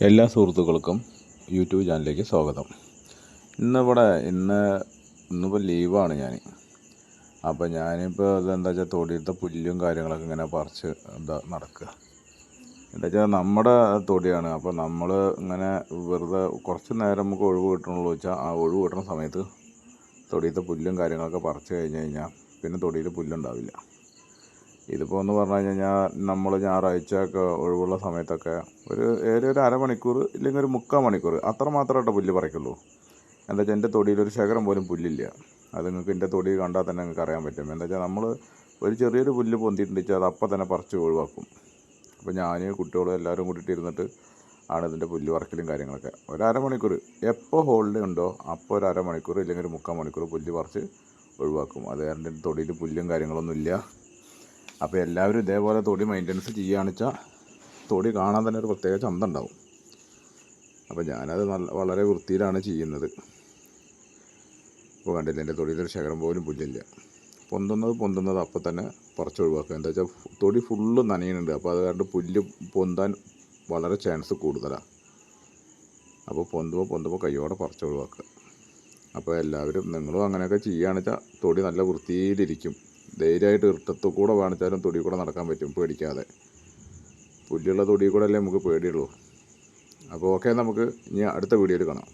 എല്ലാ സുഹൃത്തുക്കൾക്കും യൂട്യൂബ് ചാനലിലേക്ക് സ്വാഗതം. ഇന്നിവിടെ ഇന്ന് ഇന്നിപ്പോൾ ലീവാണ് ഞാൻ അപ്പോൾ ഞാനിപ്പോൾ ഇതെന്താ വെച്ചാൽ തൊടിയിലത്തെ പുല്ലും കാര്യങ്ങളൊക്കെ ഇങ്ങനെ പറിച്ച് എന്താ നടക്കുക എന്താ വെച്ചാൽ നമ്മുടെ തൊടിയാണ്. അപ്പോൾ നമ്മൾ ഇങ്ങനെ വെറുതെ കുറച്ച് നേരം നമുക്ക് ഒഴിവ് കിട്ടണുള്ളൂ വെച്ചാൽ ആ ഒഴിവ് കിട്ടുന്ന സമയത്ത് തൊടിയിലത്തെ പുല്ലും കാര്യങ്ങളൊക്കെ പറിച്ച് കഴിഞ്ഞ് കഴിഞ്ഞാൽ പിന്നെ തൊടിയിൽ പുല്ലുണ്ടാവില്ല. ഇതിപ്പോൾ എന്ന് പറഞ്ഞു കഴിഞ്ഞാൽ നമ്മൾ ഞായറാഴ്ചയൊക്കെ ഒഴിവുള്ള സമയത്തൊക്കെ ഒരു ഏറെ ഒരു അരമണിക്കൂർ ഇല്ലെങ്കിൽ ഒരു മുക്കാൽ മണിക്കൂർ അത്ര മാത്രമായിട്ട് പുല്ല് പറിക്കുള്ളൂ. എന്താ വെച്ചാൽ എന്റെ തൊടിയിൽ ഒരു ശകരം പോലും പുല്ലില്ല. അത് നിങ്ങൾക്ക് എന്റെ തൊടി കണ്ടാൽ തന്നെ നിങ്ങൾക്ക് അറിയാൻ പറ്റും. എന്താ വെച്ചാൽ നമ്മൾ ഒരു ചെറിയൊരു പുല്ല് പൊന്തിയിട്ടുണ്ടെച്ചാൽ അത് അപ്പം തന്നെ പറിച്ച് ഒഴിവാക്കും. അപ്പോൾ ഞാൻ കുട്ടികളും എല്ലാവരും കൂട്ടിയിട്ട് ഇരുന്നിട്ട് ആണ് ഇതിന്റെ പുല്ല് പറിക്കലും കാര്യങ്ങളൊക്കെ. ഒരു എപ്പോൾ ഹോളിഡേ ഉണ്ടോ അപ്പോൾ ഒരു അരമണിക്കൂർ ഇല്ലെങ്കിൽ ഒരു മുക്കാൽ മണിക്കൂർ പുല്ല് പറിച്ച് ഒഴിവാക്കും. അത് എന്റെ തൊടിയിൽ പുല്ലും കാര്യങ്ങളൊന്നും ഇല്ല അപ്പോൾ എല്ലാവരും ഇതേപോലെ തൊടി മെയിന്റനൻസ് ചെയ്യുകയാണെന്ന് വെച്ചാൽ തൊടി കാണാൻ തന്നെ ഒരു പ്രത്യേക ചന്ത ഉണ്ടാവും അപ്പോൾ ഞാനത് നല്ല വളരെ വൃത്തിയിലാണ് ചെയ്യുന്നത്. ഇപ്പോൾ കണ്ടില്ല എന്റെ തൊടിയിലൊരു ശകരം പോലും പുല്ലില്ല. പൊന്തുന്നത് പൊന്തുന്നത് അപ്പോൾ തന്നെ പറിച്ചൊഴിവാക്കുക എന്താ വെച്ചാൽ തൊടി ഫുള്ള് നനയുന്നുണ്ട്. അപ്പോൾ അത് കാരണം പുല്ല് പൊന്താൻ വളരെ ചാൻസ് കൂടുതലാണ് അപ്പോൾ പൊന്തുമ്പോൾ പൊന്തുമ്പോൾ കൈയോടെ പറിച്ചൊഴിവാക്കുക അപ്പോൾ എല്ലാവരും നിങ്ങളും അങ്ങനെയൊക്കെ ചെയ്യുകയാണെന്ന് വെച്ചാൽ തൊടി നല്ല വൃത്തിയിലിരിക്കും. ധൈര്യമായിട്ട് ഇർട്ടത്തു കൂടെ വേണിച്ചാലും തൊടി കൂടെ നടക്കാൻ പറ്റും പേടിക്കാതെ. പുല്ലുള്ള തൊടി കൂടെ അല്ലേ നമുക്ക് പേടിയുള്ളൂ. അപ്പോൾ ഓക്കെ നമുക്ക് ഇനി അടുത്ത വീഡിയോയിൽ കാണാം.